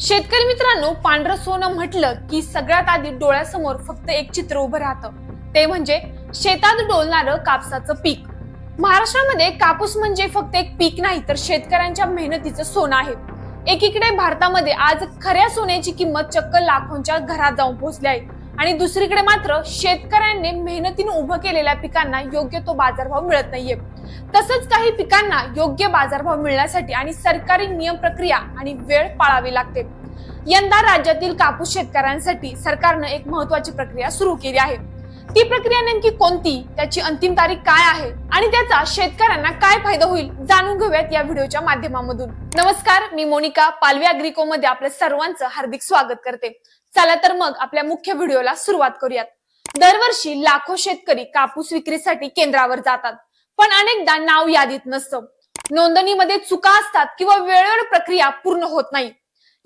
शेतकरी मित्रांनो पांढरं सोनं म्हटलं की सगळ्यात आधी डोळ्यासमोर फक्त एक चित्र उभं राहतं. ते म्हणजे शेतात डोलणारं कापसाचं पीक. महाराष्ट्रामध्ये कापूस म्हणजे फक्त एक पीक नाही तर शेतकऱ्यांच्या मेहनतीचं सोनं आहे. एकीकडे भारतामध्ये आज खऱ्या सोन्याची किंमत चक्क लाखोंच्या घरात जाऊन पोहोचली आहे. आणि दुसरीकडे मात्र शेतकऱ्यांनी मेहनतीने उभं केलेल्या पिकांना योग्य तो बाजारभाव मिळत नाहीये. तसंच काही पिकांना योग्य बाजारभाव मिळण्यासाठी आणि सरकारी नियम प्रक्रिया आणि वेळ पाळावी लागते. यंदा राज्यातील कापूस शेतकऱ्यांसाठी सरकारनं एक महत्वाची प्रक्रिया सुरू केली आहे. ती प्रक्रिया नेमकी कोणती? त्याची अंतिम तारीख काय आहे? आणि त्याचा शेतकऱ्यांना काय फायदा होईल? जाणून घेऊयात या व्हिडिओच्या माध्यमामधून. नमस्कार मी मोनिका पालवी अग्रिको मध्ये आपल्या सर्वांचं हार्दिक स्वागत करते. चला तर मग आपल्या मुख्य व्हिडिओला सुरुवात करूयात. दरवर्षी लाखो शेतकरी कापूस विक्रीसाठी केंद्रावर जातात. पण अनेकदा नाव यादीत नसतं. नोंदणीमध्ये चुका असतात किंवा वेळेवर प्रक्रिया पूर्ण होत नाही.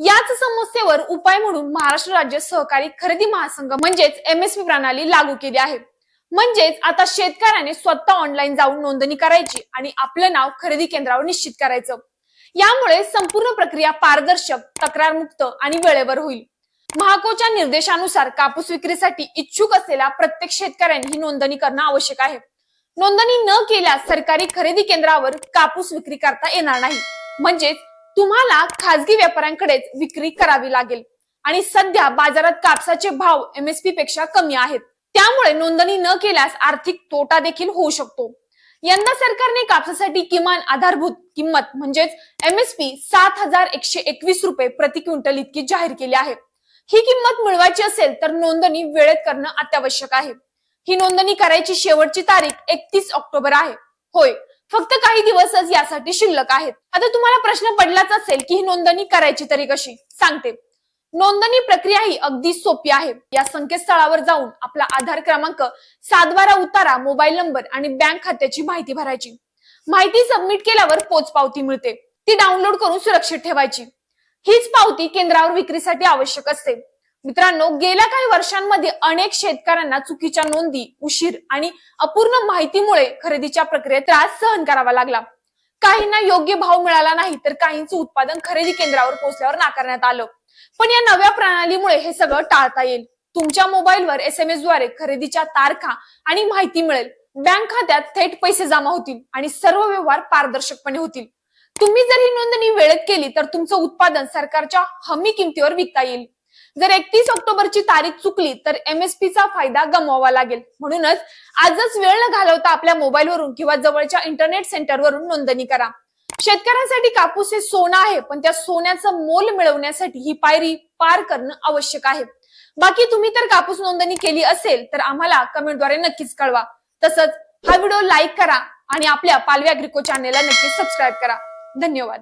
याच समस्येवर उपाय म्हणून महाराष्ट्र राज्य सहकारी खरेदी महासंघ म्हणजेच एमएसपी प्रणाली लागू केली आहे. म्हणजेच आता शेतकऱ्याने स्वतः ऑनलाईन जाऊन नोंदणी करायची आणि आपलं नाव खरेदी केंद्रावर निश्चित करायचं. यामुळे संपूर्ण प्रक्रिया पारदर्शक तक्रारमुक्त आणि वेळेवर होईल. महाकोच्या निर्देशानुसार कापूस विक्रीसाठी इच्छुक असलेल्या प्रत्येक शेतकऱ्यांनी ही नोंदणी करणं आवश्यक आहे. नोंदणी न केल्यास सरकारी खरेदी केंद्रावर कापूस विक्री करता येणार नाही. म्हणजेच तुम्हाला खासगी व्यापाऱ्यांकडेच विक्री करावी लागेल. आणि सध्या बाजारात कापसाचे भाव एमएसपी पेक्षा कमी आहेत. त्यामुळे नोंदणी न केल्यास आर्थिक तोटा देखील होऊ शकतो. यंदा सरकारने कापसासाठी किमान आधारभूत किंमत म्हणजेच एमएसपी सात हजार एकशे एकवीस रुपये प्रति क्विंटल इतकी जाहीर केली आहे. ही किंमत मिळवायची असेल तर नोंदणी वेळेत करणं अत्यावश्यक आहे. ही नोंदणी करायची शेवटची तारीख एकतीस ऑक्टोबर आहे. होय. फक्त काही दिवसच यासाठी शिल्लक आहेत. आता तुम्हाला प्रश्न पडलाच असेल की ही नोंदणी करायची तरी कशी? सांगते. नोंदणी प्रक्रिया ही अगदी सोपी आहे. या संकेतस्थळावर जाऊन आपला आधार क्रमांक सातवारा उतारा मोबाईल नंबर आणि बँक खात्याची माहिती भरायची. माहिती सबमिट केल्यावर पोच पावती मिळते. ती डाउनलोड करून सुरक्षित ठेवायची. हीच पावती केंद्रावर विक्रीसाठी आवश्यक असते. मित्रांनो गेल्या काही वर्षांमध्ये अनेक शेतकऱ्यांना चुकीच्या नोंदी उशीर आणि अपूर्ण माहितीमुळे खरेदीच्या प्रक्रियेत त्रास सहन करावा लागला. काहींना योग्य भाव मिळाला नाही तर काहींचं उत्पादन खरेदी केंद्रावर पोहोचल्यावर नाकारण्यात आलं. पण या नव्या प्रणालीमुळे हे सगळं टाळता येईल. तुमच्या मोबाईलवर एस एम एसद्वारे खरेदीच्या तारखा आणि माहिती मिळेल. बँक खात्यात थेट पैसे जमा होतील आणि सर्व व्यवहार पारदर्शकपणे होतील. तुम्ही जर ही नोंदणी वेळेत केली तर तुमचं उत्पादन सरकारच्या हमी किमतीवर विकता येईल. जर एकतीस ऑक्टोबरची तारीख चुकली तर एमएसपी चा फायदा गमवावा लागेल. म्हणूनच आजच वेळ न घालवता आपल्या मोबाईलवरून किंवा जवळच्या इंटरनेट सेंटरवरून नोंदणी करा. शेतकऱ्यांसाठी कापूस हे सोनं आहे पण त्या सोन्याचं मोल मिळवण्यासाठी ही पायरी पार करणं आवश्यक आहे. बाकी तुम्ही तर कापूस नोंदणी केली असेल तर आम्हाला कमेंटद्वारे नक्कीच कळवा. तसंच हा व्हिडिओ लाईक करा आणि आपल्या पालवी अग्रिको चॅनेलला नक्कीच सबस्क्राईब करा. धन्यवाद.